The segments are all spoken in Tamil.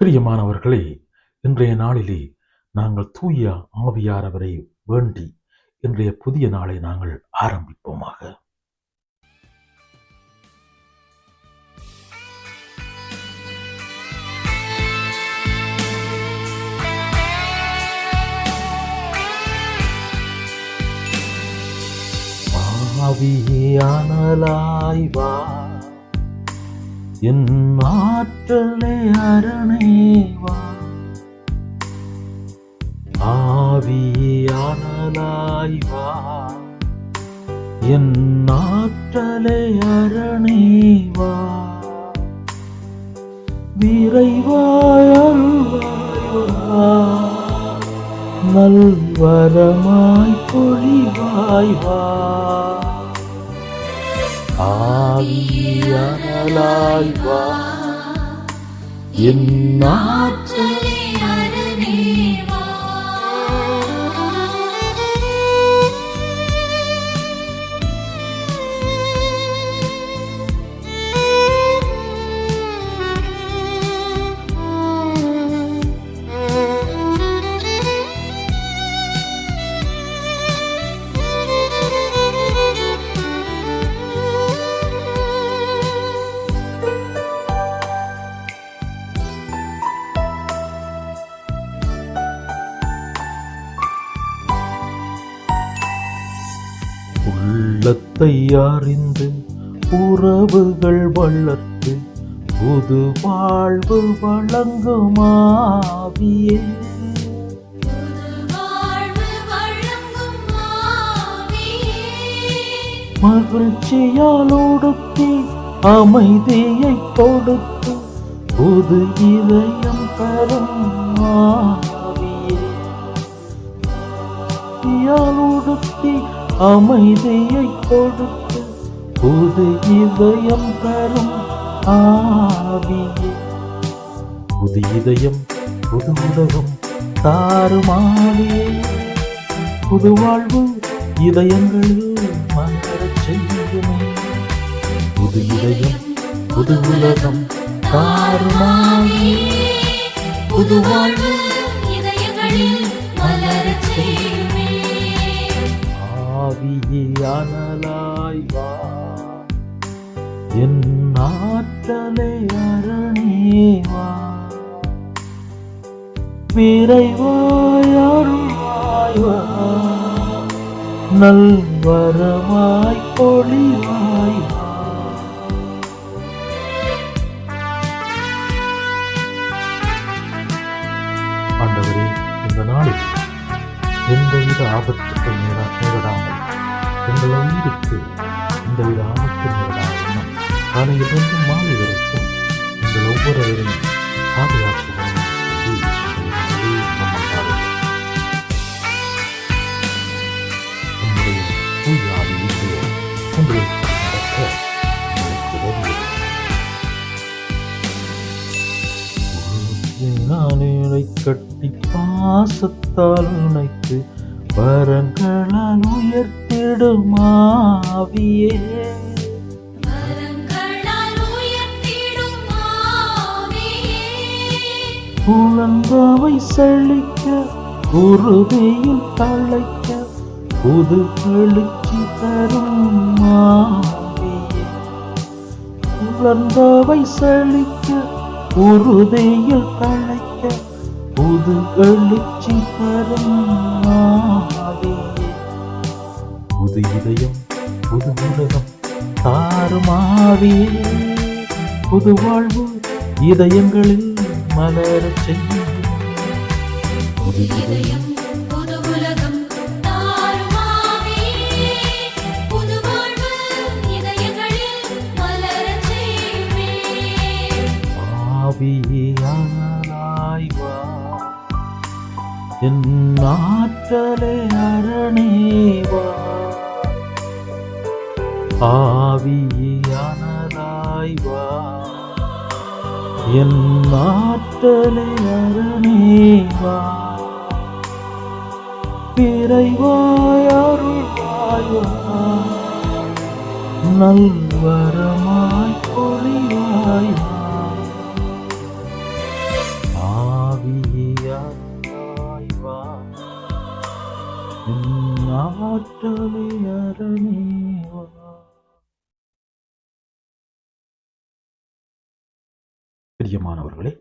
பிரியமானவர்களே இன்றைய நாளிலே நாங்கள் தூய ஆவியாரவரை வேண்டி இன்றைய புதிய நாளை நாங்கள் ஆரம்பிப்போமாக. ஆவியானலாய் வா. என் ஆற்றலே அரணேவா ஆவியானலாய்வா என் ஆற்றலே அரணேவா வா. நல்வரமாய் பொழிவாய்வா ஆவியாய் வா. என் ஆற்றலே உள்ளத்தை அறிந்து உறவுகள் வளர்த்து புது வாழ்வு வழங்குமாவியே. மகிழ்ச்சியால் உடுத்தி அமைதியை கொடுத்து புது இதயம் தரும் ஆவியே மகிழ்ச்சியால் உடுத்தி அமைதியை கொடுத்து புது இதயம் தரும் ஆவியே புது இதயம் புது உலகம் தாரும் ஆவியே புது வாழ்வு இதயங்களில் மலரச் செய்யுமே. புது இதயம் புது உலகம் தாரும் ஆவியே புது வாழ்வு விரைவாய் அருள்வாய் நல்வரமாய் பொழிவாய்? ஆண்டவரே இந்த நாளில் எந்தவித ஆபத்துக்கள் நேர நேரிடாமல் எங்கள் உயிருக்கு எந்தவித ஆபத்து நேரிடாமல் காலையிலிருந்து மாலை வரைக்கும் எங்கள் ஒவ்வொருவரையும் நான் இணை கட்டி பாசத்தால் உனைத்து வரங்களால் உயர்த்திடும் ஆவியே குழந்தாவை செழிக்க குருதியில் தழைக்க புது எழுச்சி தரும் ஆவியே குழந்தாவை செழிக்க உறுதியில் தழைக்க புது எழுச்சி தரும் புது இதயம் புது உலகம் தாறுமாவியே புது வாழ்வு இதயங்களில் மலர செய்யும். புது இதயம் புது உலகம் ஆவியானாய் வா என் ஆற்றலே அரணேவா? வா வா என் ஆற்றலே அரணேவா? வா விரைவாய் நல்வரமாய் பொழிவாய்? பிரியமானவர்களே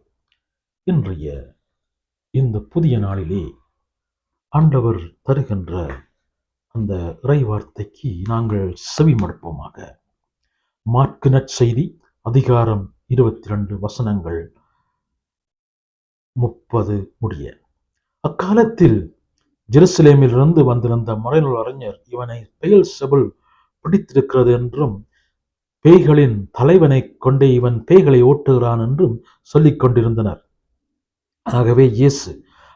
இன்றைய இந்த புதிய நாளிலே ஆண்டவர் தருகின்ற அந்த இறை வார்த்தைக்கு நாங்கள் செவிமடுப்போமாக. மாற்கு செய்தி அதிகாரம் இருபத்தி ரெண்டு வசனங்கள் முப்பது முடிய. அக்காலத்தில் ஜெருசலேமிலிருந்து வந்திருந்த மறைநூல் அறிஞர் இவனை பெயல் செபுல் பிடித்திருக்கிறது என்றும் பேய்களின் தலைவனை கொண்டே இவன் பேய்களை ஓட்டுகிறான் என்றும் சொல்லிக் கொண்டிருந்தனர். ஆகவே இயேசு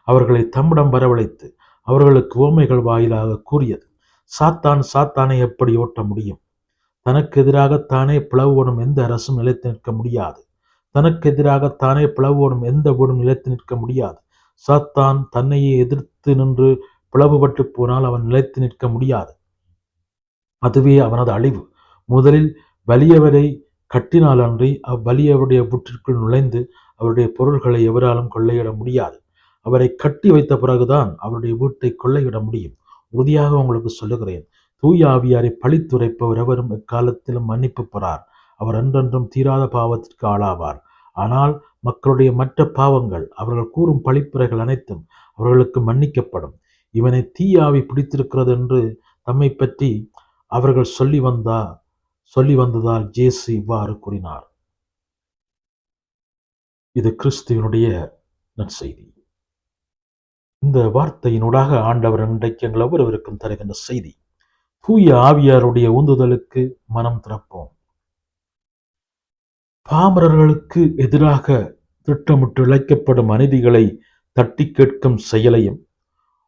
அவர்களை தம்மிடம் வரவழைத்து அவர்களுக்கு ஓமைகள் வாயிலாக கூறியது சாத்தான் சாத்தானை எப்படி ஓட்ட முடியும்? தனக்கு எதிராக தானே பிளவுபடும் எந்த அரசும் நிலைத்து நிற்க முடியாது. தனக்கு எதிராக தானே பிளவுபடும் எந்த வீடும் நிலைத்து நிற்க முடியாது. சாத்தான் தன்னையே எதிர்த்து நின்று பிளவுபட்டு போனால் அவன் நிலைத்து நிற்க முடியாது. அதுவே அவனது அழிவு. முதலில் வலியவரை கட்டினால் அன்றி அவ்வலியவருடைய புற்றிற்குள் நுழைந்து அவருடைய பொருள்களை எவராலும் கொள்ளையிட முடியாது. அவரை கட்டி வைத்த பிறகுதான் அவருடைய வீட்டை கொள்ளையிட முடியும். உறுதியாக உங்களுக்கு சொல்லுகிறேன். தூய ஆவியாரை பழித்துரைப்பவர் எவரும் எக்காலத்திலும் மன்னிப்பு பெறார். அவர் என்றென்றும் தீராத பாவத்திற்கு ஆளாவார். ஆனால் மக்களுடைய மற்ற பாவங்கள் அவர்கள் கூறும் பழிப்புரைகள் அனைத்தும் அவர்களுக்கு மன்னிக்கப்படும். இவனை தீயாவி பிடித்திருக்கிறது என்று தம்மை பற்றி அவர்கள் சொல்லி வந்தா சொல்லி வந்ததால் ஜேசு இவ்வாறு கூறினார். இது கிறிஸ்துவனுடைய நற்செய்தி. இந்த வார்த்தையினூடாக ஆண்டவர் இன்றைக்கு எங்கள் ஒவ்வொருவருக்கும் தருகின்ற செய்தி. தூய ஆவியாருடைய உந்துதலுக்கு மனம் திறப்போம். பாமரர்களுக்கு எதிராக திட்டமிட்டு இழைக்கப்படும் அநீதிகளை தட்டி கேட்கும் செயலையும்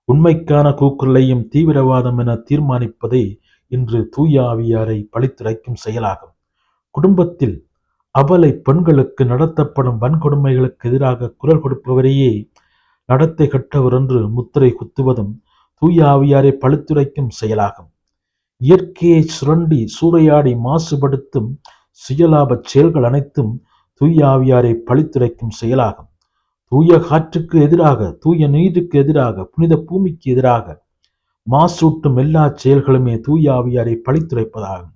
உண்மைக்கான கூக்குரலையும் தீவிரவாதம் என தீர்மானிப்பதே இன்று தூய ஆவியாரை பழித்துரைக்கும் செயலாகும். குடும்பத்தில் அபலை பெண்களுக்கு நடத்தப்படும் வன்கொடுமைகளுக்கு எதிராக குரல் கொடுப்பவரையே நடத்தை கட்டவர் என்று முத்திரை குத்துவதும் தூய ஆவியாரை பழுத்துரைக்கும் செயலாகும். இயற்கையை சுரண்டி சூறையாடி மாசுபடுத்தும் சுயலாபச் செயல்கள் அனைத்தும் தூய ஆவியாரை பழித்துரைக்கும் செயலாகும். தூய காற்றுக்கு எதிராக தூய நீருக்கு எதிராக புனித பூமிக்கு எதிராக மாசூட்டும் எல்லா செயல்களுமே தூய ஆவியாரை பழித்துரைப்பதாகும்.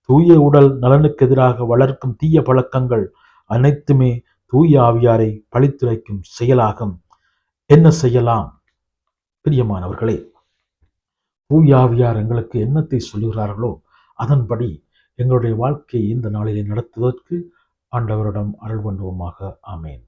தூய உடல் நலனுக்கு எதிராக வளர்க்கும் தீய பழக்கங்கள் அனைத்துமே தூய ஆவியாரை பழித்துரைக்கும் செயலாகும். என்ன செய்யலாம்? பிரியமானவர்களே தூயாவியார் எங்களுக்கு என்னத்தை சொல்கிறார்களோ அதன்படி எங்களுடைய வாழ்க்கையை இந்த நாளிலே நடத்துவதற்கு ஆண்டவரிடம் அருள் பண்ணுவோமாக. ஆமேன்.